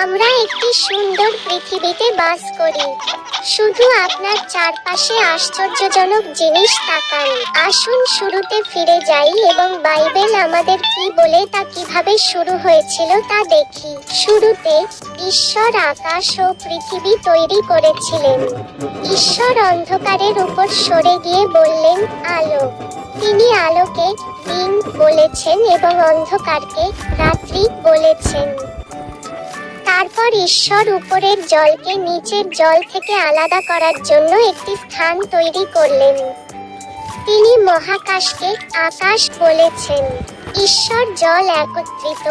আমরা একটি সুন্দর পৃথিবীতে বাস করি। শুধু আপনার চারপাশে আশ্চর্যজনক জিনিস তাকান। আসুন শুরুতে ফিরে যাই এবং বাইবেল আমাদের কি বলে তা কীভাবে শুরু হয়েছিল তা দেখি। শুরুতে ঈশ্বর আকাশ ও পৃথিবী তৈরি করেছিলেন। ঈশ্বর অন্ধকারের উপর সরে গিয়ে বললেন, আলো। তিনি আলোকে দিন বলেছেন এবং অন্ধকারকে রাত্রি বলেছেন। তারপর ঈশ্বর উপরের জলকে নিচের জল থেকে আলাদা করার জন্য একটি স্থান তৈরি করলেন। তিনি মহাকাশকে আকাশ বলেছেন। ঈশ্বর জল একত্রিত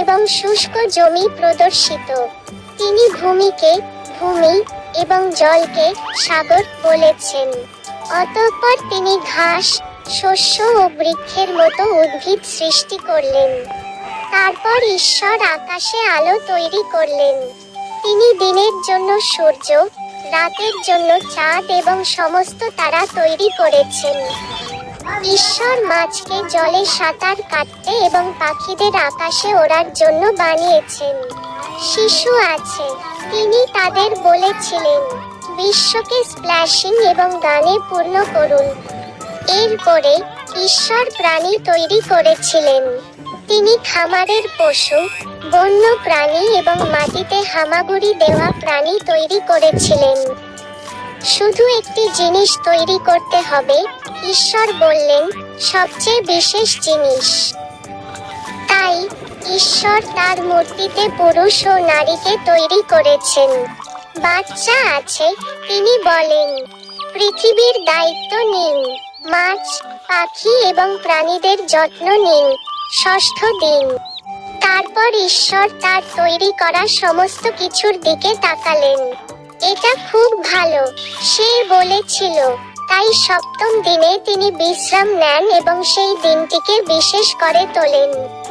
এবং শুষ্ক জমি প্রদর্শিত। তিনি ভূমিকে ভূমি এবং জলকে সাগর বলেছেন। অতঃপর তিনি ঘাস, শস্য ও বৃক্ষের মতো উদ্ভিদ সৃষ্টি করলেন। তারপর ঈশ্বর আকাশে আলো তৈরি করলেন। তিনি দিনের জন্য সূর্য, রাতের জন্য চাঁদ এবং সমস্ত তারা তৈরি করেছেন। ঈশ্বর মাছকে জলে সাঁতার কাটতে এবং পাখিদের আকাশে ওড়ার জন্য বানিয়েছেন। শিশু আছে, তিনি তাদের বলেছিলেন, বিশ্বকে স্প্ল্যাশিং এবং গানে পূর্ণ করুন। এরপরে ঈশ্বর প্রাণী তৈরি করেছিলেন। তিনি খামারের পশু, বন্য প্রাণী এবং মাটিতে হামাগুড়ি দেওয়া প্রাণী তৈরি করেছিলেন। শুধু একটি জিনিস তৈরি করতে হবে, ঈশ্বর বললেন, সবচেয়ে বিশেষ জিনিস। তাই ঈশ্বর তার মূর্তিতে পুরুষ ও নারীকে তৈরি করেছেন। বাচ্চা আছে, তিনি বলেন, পৃথিবীর দায়িত্ব নিন, মাছ, পাখি এবং প্রাণীদের যত্ন নিন। ষষ্ঠ দিন। তারপর ঈশ্বর তার তৈরি করা সমস্ত কিছুর দিকে তাকালেন। এটা খুব ভালো, সে বলেছিল। তাই সপ্তম দিনে তিনি বিশ্রাম নেন এবং সেই দিনটিকে বিশেষ করে তোলেন।